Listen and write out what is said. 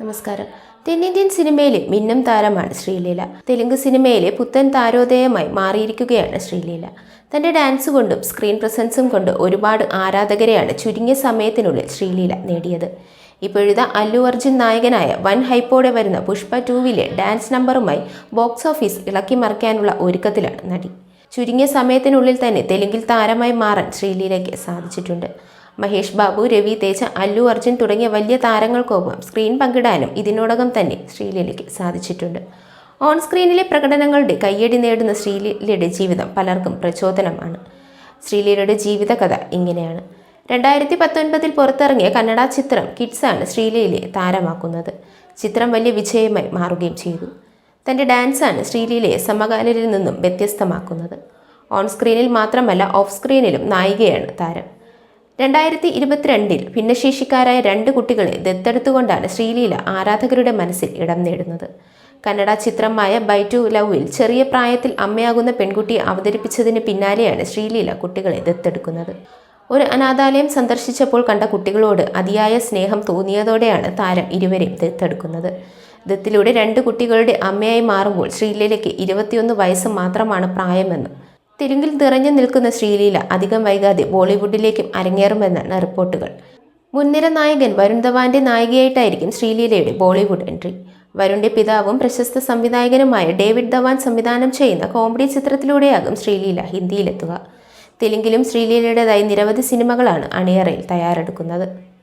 നമസ്കാരം. തെന്നിന്ത്യൻ സിനിമയിലെ മിന്നം താരമാണ് ശ്രീലീല. തെലുങ്ക് സിനിമയിലെ പുത്തൻ താരോദയമായി മാറിയിരിക്കുകയാണ് ശ്രീലീല. തന്റെ ഡാൻസ് കൊണ്ടും സ്ക്രീൻ പ്രസൻസും കൊണ്ട് ഒരുപാട് ആരാധകരെയാണ് ചുരുങ്ങിയ സമയത്തിനുള്ളിൽ ശ്രീലീല നേടിയത്. ഇപ്പോഴിതാ അല്ലു അർജുൻ നായകനായ വൻ ഹൈപ്പോടെ വരുന്ന പുഷ്പ ടൂവിലെ ഡാൻസ് നമ്പറുമായി ബോക്സ് ഓഫീസ് ഇളക്കി മറിക്കാനുള്ള ഒരുക്കത്തിലാണ് നടി. ചുരുങ്ങിയ സമയത്തിനുള്ളിൽ തന്നെ തെലുങ്കിൽ താരമായി മാറാൻ ശ്രീലീലയ്ക്ക് സാധിച്ചിട്ടുണ്ട്. മഹേഷ് ബാബു രവി തേജ അല്ലു അർജുൻ തുടങ്ങിയ വലിയ താരങ്ങൾക്കൊപ്പം സ്ക്രീൻ പങ്കിടാനും ഇതിനോടകം തന്നെ ശ്രീലീലയ്ക്ക് സാധിച്ചിട്ടുണ്ട്. ഓൺ സ്ക്രീനിലെ പ്രകടനങ്ങളുടെ കയ്യടി നേടുന്ന ശ്രീലീലയുടെ ജീവിതം പലർക്കും പ്രചോദനമാണ്. ശ്രീലീലയുടെ ജീവിതകഥ ഇങ്ങനെയാണ്. രണ്ടായിരത്തി പത്തൊൻപതിൽ പുറത്തിറങ്ങിയ കന്നഡ ചിത്രം കിഡ്സാണ് ശ്രീലീലയെ താരമാക്കുന്നത്. ചിത്രം വലിയ വിജയമായി മാറുകയും ചെയ്തു. തന്റെ ഡാൻസാണ് ശ്രീലീലയെ സമകാലരിൽ നിന്നും വ്യത്യസ്തമാക്കുന്നത്. ഓൺ സ്ക്രീനിൽ മാത്രമല്ല ഓഫ് സ്ക്രീനിലും നായികയാണ് താരം. രണ്ടായിരത്തി ഇരുപത്തിരണ്ടിൽ ഭിന്നശേഷിക്കാരായ രണ്ട് കുട്ടികളെ ദത്തെടുത്തുകൊണ്ടാണ് ശ്രീലീല ആരാധകരുടെ മനസ്സിൽ ഇടം നേടുന്നത്. കന്നഡ ചിത്രമായ ബൈ ടു ലവിൽ ചെറിയ പ്രായത്തിൽ അമ്മയാകുന്ന പെൺകുട്ടിയെ അവതരിപ്പിച്ചതിന് പിന്നാലെയാണ് ശ്രീലീല കുട്ടികളെ ദത്തെടുക്കുന്നത്. ഒരു അനാഥാലയം സന്ദർശിച്ചപ്പോൾ കണ്ട കുട്ടികളോട് അതിയായ സ്നേഹം തോന്നിയതോടെയാണ് താരം ഇരുവരെയും ദത്തെടുക്കുന്നത്. ദത്തിലൂടെ രണ്ട് കുട്ടികളുടെ അമ്മയായി മാറുമ്പോൾ ശ്രീലീലയ്ക്ക് ഇരുപത്തിയൊന്ന് വയസ്സ് മാത്രമാണ് പ്രായമെന്നും തെലുങ്കിൽ നിറഞ്ഞു നിൽക്കുന്ന ശ്രീലീല അധികം വൈകാതെ ബോളിവുഡിലേക്കും അരങ്ങേറുമെന്നാണ് റിപ്പോർട്ടുകൾ. മുൻനിര നായകൻ വരുൺ ധവാന്റെ നായികയായിട്ടായിരിക്കും ശ്രീലീലയുടെ ബോളിവുഡ് എൻട്രി. വരുണിന്റെ പിതാവും പ്രശസ്ത സംവിധായകനുമായ ഡേവിഡ് ധവാൻ സംവിധാനം ചെയ്യുന്ന കോമഡി ചിത്രത്തിലൂടെയാകും ശ്രീലീല ഹിന്ദിയിലെത്തുക. തെലുങ്കിലും ശ്രീലീലയുടേതായി നിരവധി സിനിമകളാണ് അണിയറയിൽ തയ്യാറെടുക്കുന്നത്.